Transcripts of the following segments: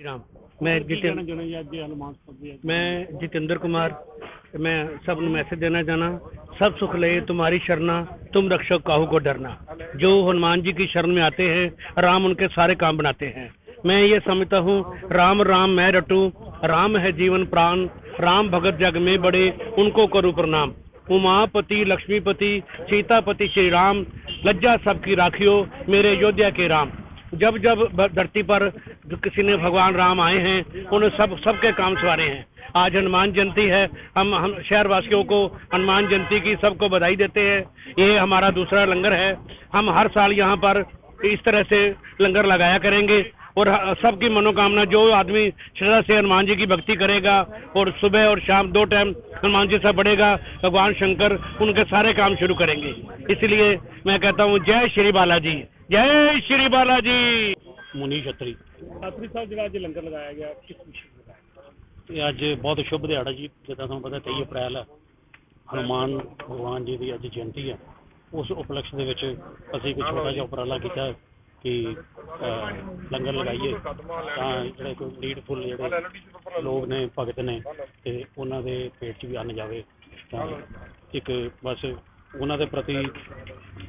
राम। मैं जितेंद्र मैं जितेंद्र कुमार। मैं सब मैसेज देना जाना सब सुख ले तुम्हारी शरणा तुम रक्षक काहू को डरना। जो हनुमान जी की शरण में आते हैं राम उनके सारे काम बनाते हैं। मैं ये समझता हूँ राम राम मैं रटू। राम है जीवन प्राण। राम भगत जग में बड़े उनको करूँ प्रणाम। उमापति लक्ष्मीपति सीतापति श्री राम। लज्जा सबकी राखियो मेरे अयोध्या के राम। जब जब धरती पर किसी ने भगवान राम आए हैं, उन्हें सब, सबके काम सवारे हैं। आज हनुमान जयंती है, हम हम शहर वासियों को हनुमान जयंती की सबको बधाई देते हैं। ये हमारा दूसरा लंगर है। हम हर साल यहाँ पर इस तरह से लंगर लगाया करेंगे और सबकी मनोकामना, जो आदमी श्रद्धा से हनुमान जी की भक्ति करेगा और सुबह और शाम दो टाइम हनुमान जी से बढ़ेगा, भगवान शंकर उनके सारे काम शुरू करेंगे। इसलिए मैं कहता हूँ, जय श्री बालाजी। ਜੈ ਸ਼੍ਰੀ ਬਾਲਾ ਜੀ। ਮੁਨੀ ਛਤਰੀ। ਸਾਤਰੀ ਸਾਹਿਬ ਜਿਹੜਾ ਅੱਜ ਲੰਗਰ ਲਗਾਇਆ ਗਿਆ ਕਿਸ ਵਿਸ਼ੇ ਤੇ ਲਗਾਇਆ ਅੱਜ ਬਹੁਤ ਸ਼ੁਭ ਦਿਹਾੜਾ ਜੀ ਜਿੱਦਾਂ ਤੁਹਾਨੂੰ ਪਤਾ 23 ਅਪ੍ਰੈਲ ਹੈ ਹਨੂਮਾਨ ਭਗਵਾਨ ਜੀ ਦੀ ਅੱਜ ਜਯੰਤੀ ਹੈ ਉਸ ਉਪਲਕਸ਼ ਦੇ ਵਿੱਚ ਅਸੀਂ ਕੁਝ ਛੋਟਾ ਜਿਹਾ ਉਪਰਾਲਾ ਕੀਤਾ ਕਿ ਲੰਗਰ ਲਗਾਈਏ। ਤਾਂ ਜਿਹੜੇ ਕੋਈ ਨੀਡਫੁਲ ਜਿਹੜੇ ਲੋਕ ਨੇ ਭਗਤ ਨੇ ਤੇ ਉਹਨਾਂ ਦੇ ਪੇਟ 'ਚ ਵੀ ਅੰਨ ਜਾਵੇ। ਤਾਂ ਇੱਕ ਬਸ ਉਹਨਾਂ ਦੇ ਪ੍ਰਤੀ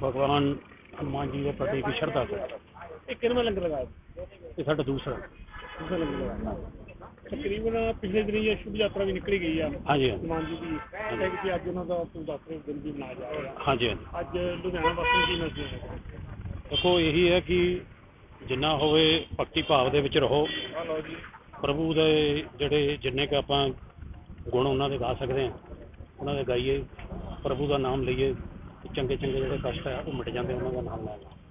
ਭਗਵਾਨ ਹਨੂਮਾਨ ਜੀ ਦੇ ਪ੍ਰਤੀ ਇੱਕ ਸ਼ਰਧਾ ਤੋਂ ਇਹ ਕਿੰਨਵਾਂ ਲੰਗਰ ਲਗਾਇਆ ਇਹ ਸਾਡਾ ਦੂਸਰਾ। ਦੂਸਰਾ ਲੰਗਰ ਲਗਾਇਆ। ਤਕਰੀਬਨ ਪਿਛਲੇ ਦਿਨ ਇਹ ਸ਼ੁਭ ਯਾਤਰਾ ਵੀ ਨਿਕਲੀ ਗਈ ਆ। ਹਾਂਜੀ ਹਨੂਮਾਨ ਜੀ ਦੀ। ਹੈ ਕਿ ਅੱਜ ਉਹਨਾਂ ਦਾ ਤੁਸੀਂ ਦੱਸ ਰਹੇ ਹੋ ਦਿਨ ਵੀ ਮਨਾਇਆ ਜਾ ਰਿਹਾ। ਹਾਂਜੀ ਅੱਜ ਲੁਧਿਆਣਾ ਵਾਸਤੇ ਕੀ ਮੈਸੇਜ ਹੈ ਦੇਖੋ ਇਹੀ ਹੈ ਕਿ ਜਿੰਨਾ ਹੋਵੇ ਭਗਤੀ ਭਾਵ ਦੇ ਵਿੱਚ ਰਹੋ। ਪ੍ਰਭੂ ਦੇ ਜਿਹੜੇ ਜਿੰਨੇ ਕੁ ਆਪਾਂ ਗੁਣ ਉਹਨਾਂ ਦੇ ਗਾ ਸਕਦੇ ਹਾਂ ਉਹਨਾਂ ਦੇ ਗਾਈਏ ਪ੍ਰਭੂ ਦਾ ਨਾਮ ਲਈਏ। ਚੰਗੇ ਚੰਗੇ ਜਿਹੜੇ ਕਸ਼ਟ ਹੈ ਉਹ ਮਿਟ ਜਾਂਦੇ ਉਹਨਾਂ ਦਾ ਨਾਮ ਲੈ ਕੇ